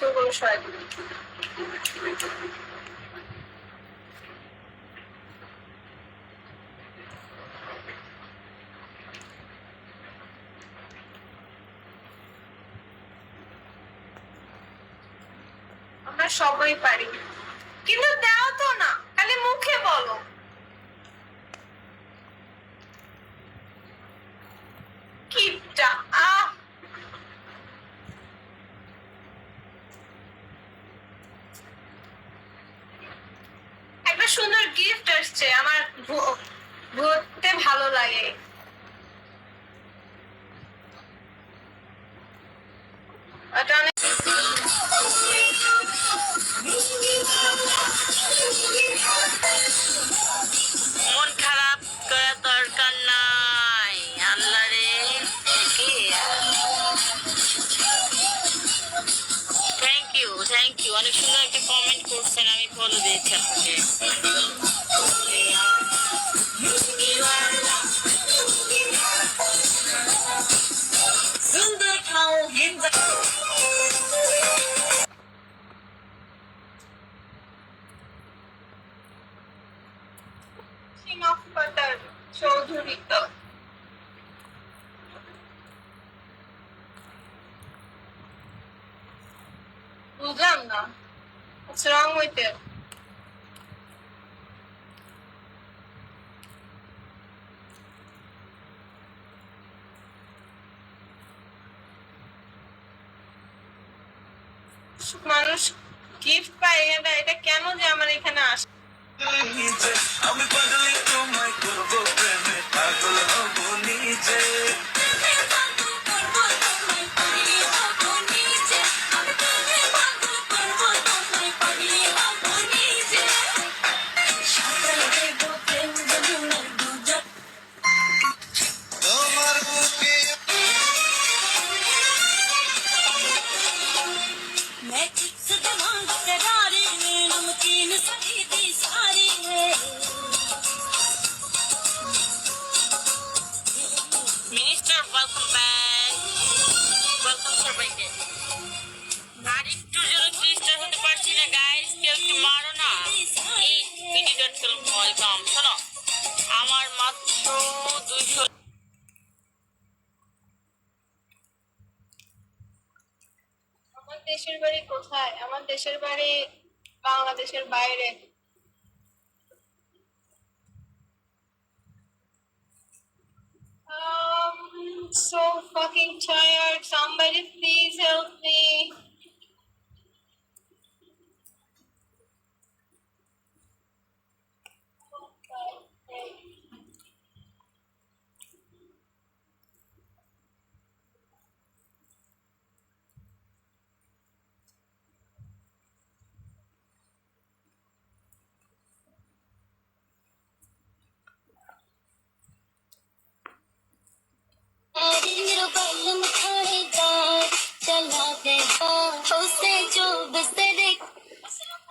সরাই দিল আমরা সবাই পারি। কিন্তু দাও তো না খালি মুখে সুন্দর গিফট আসছে আমার ভু- ঘুরতে ভালো লাগে। ওটা থ্যাংক ইউ অনেক সুন্দর একটা কমেন্ট করছেন আমি ফলো দিয়েছি আপনাকে। চৌধুরী বুঝলাম What's wrong with it? মানুষ গিফট পায় এটা এটা কেন যে আমার এখানে আসে আমি मैं चिप्स दिमाग करारे में नमकीन सही दी सारी है মিনিস্টার ওয়েলকাম ব্যাক ওয়েলকাম সবাইকে আর একটু জন্য ক্রিস্টার হতে পারছি না গাইস কেউ একটু মারো না এই পিডি ডট কম ওয়েলকাম শোনো আমার মাত্র দুইশো দেশের বাড়ি কোথায় আমার দেশের বাড়ি বাংলাদেশের বাইরে Um, so fucking tired. Somebody please help me.